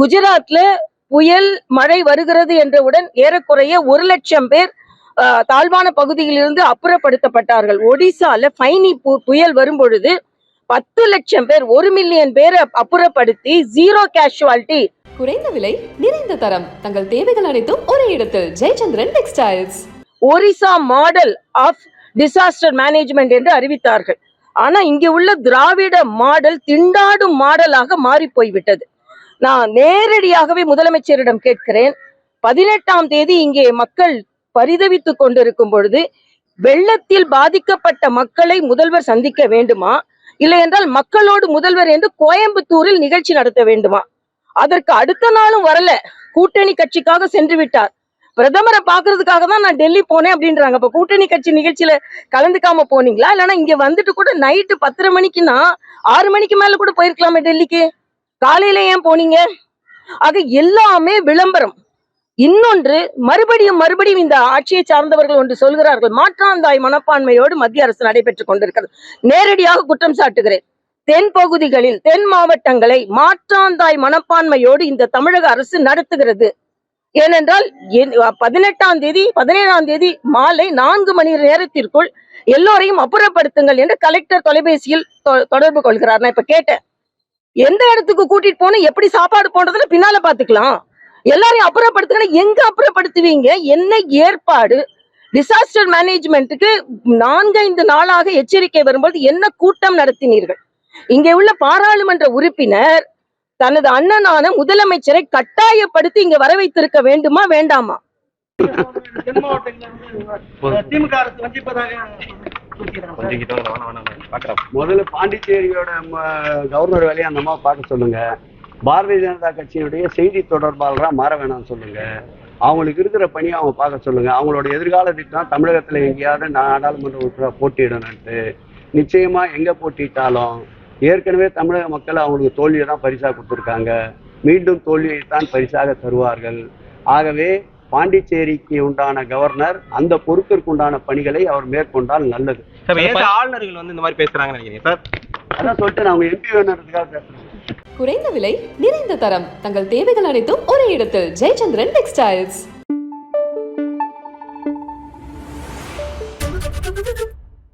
குஜராத்ல புயல் மழை வருகிறது என்றவுடன் ஏறக்குறைய ஒரு லட்சம் பேர் தாழ்வான பகுதியிலிருந்து அப்புறப்படுத்தப்பட்டார்கள். ஒடிசால ஃபைனி புயல் வரும் பொழுது பத்து லட்சம் பேர் ஒரு மில்லியன் பேரை அப்புறப்படுத்தி ஜீரோ கேஷுவாலிட்டி. குறைந்த விலை நிறைந்த தரம். தங்கள் தேவைகள் அனைத்தும் ஒரே இடத்தில். Jayachandran textiles. Orissa model of disaster management என்று அறிவித்தார்கள். ஆனா இங்க உள்ள திராவிட மாடல் திண்டாடும் மாடலாக மாறி போய்விட்டது. நான் நேரடியாகவே முதலமைச்சரிடம் கேட்கிறேன். பதினெட்டாம் தேதி இங்கே மக்கள் பரிதவித்துக் கொண்டிருக்கும் பொழுது வெள்ளத்தில் பாதிக்கப்பட்ட மக்களை முதல்வர் சந்திக்க வேண்டுமா? இல்லை என்றால் மக்களோடு முதல்வர் என்று கோயம்புத்தூரில் நிகழ்ச்சி நடத்த வேண்டுமா? அதற்கு அடுத்த நாளும் வரல. கூட்டணி கட்சிக்காக சென்று விட்டார். பிரதமரை பாக்குறதுக்காக தான் நான் டெல்லி போனேன் அப்படின்றாங்க. இப்ப கூட்டணி கட்சி நிகழ்ச்சியில கலந்துக்காம போனீங்களா? இல்லைன்னா இங்க வந்துட்டு கூட நைட்டு பத்தரை மணிக்குன்னா ஆறு மணிக்கு மேல கூட போயிருக்கலாமே டெல்லிக்கு. காலையில ஏன் போனீங்க? ஆக எல்லாமே விளம்பரம். இன்னொன்று மறுபடியும் மறுபடியும் இந்த ஆட்சியை சார்ந்தவர்கள் ஒன்று சொல்கிறார்கள் மாற்றாந்தாய் மனப்பான்மையோடு மத்திய அரசு நடைபெற்றுக் கொண்டிருக்கிறது. நேரடியாக குற்றம் சாட்டுகிறேன். தென் பகுதிகளில் தென் மாவட்டங்களை மாற்றாந்தாய் மனப்பான்மையோடு இந்த தமிழக அரசு நடத்துகிறது. ஏனென்றால் பதினெட்டாம் தேதி பதினேழாம் தேதி மாலை நான்கு மணி நேரத்திற்குள் எல்லோரையும் அப்புறப்படுத்துங்கள் என்று கலெக்டர் தொலைபேசியில் தொ- தொடர்பு கொள்கிறார். நான் இப்ப கேட்டேன். எந்த இடத்துக்கு கூட்டிட்டு போகணும் எப்படி சாப்பாடு போன்றதுல பின்னால பாத்துக்கலாம். எல்லாரையும் அப்புறப்படுத்துக்கணும் எங்க அப்புறப்படுத்துவீங்க? என்ன ஏற்பாடு? டிசாஸ்டர் மேனேஜ்மெண்ட்டுக்கு நான்கைந்து நாளாக எச்சரிக்கை வரும்போது என்ன கூட்டம் நடத்தினீர்கள்? இங்கே உள்ள பாராளுமன்ற உறுப்பினர் தனது அண்ணனான முதலமைச்சரை கட்டாயப்படுத்தி இங்க வர வைத்திருக்க வேண்டுமா வேண்டாமா? திமுக அரசு முதல்ல பாண்டிச்சேரியோட ம, கவர்னர் வேலையை அந்த அம்மா பார்க்க சொல்லுங்க. பாரதிய ஜனதா கட்சியினுடைய செய்தி தொடர்பாளராக மாற வேணாம்னு சொல்லுங்க. அவங்களுக்கு இருக்கிற பணியை அவங்க பார்க்க சொல்லுங்க. அவங்களோட எதிர்கால திட்டம் தமிழகத்துல எங்கேயாவது நாடாளுமன்ற உறுப்பினர் போட்டியிடணும்ட்டு நிச்சயமா எங்க போட்டிட்டாலும் ஏற்கனவே தமிழக மக்கள் அவங்களுக்கு தோல்வியை தான் பரிசாக கொடுத்துருக்காங்க. மீண்டும் தோல்வியை தான் பரிசாக தருவார்கள். ஆகவே பாண்டிச்சேரிக்கு உண்டான கவர்னர் அந்த பொறுப்பிற்கு உண்டான பணிகளை அவர் மேற்கொண்டால் நல்லது. ஆளுநர்கள் வந்து இந்த மாதிரி பேசுறாங்க நினைக்கிறேன் சார். அதான் சொல்லிட்டு நான் அவங்க எம்பி வேணுன்றதுக்காக பேசுறேன். குறைந்த விலை நிறைந்த தரம். தங்கள் தேவைகள் அனைத்தும் ஒரே இடத்தில். ஜெயச்சந்திரன் டெக்ஸ்டைல்ஸ்.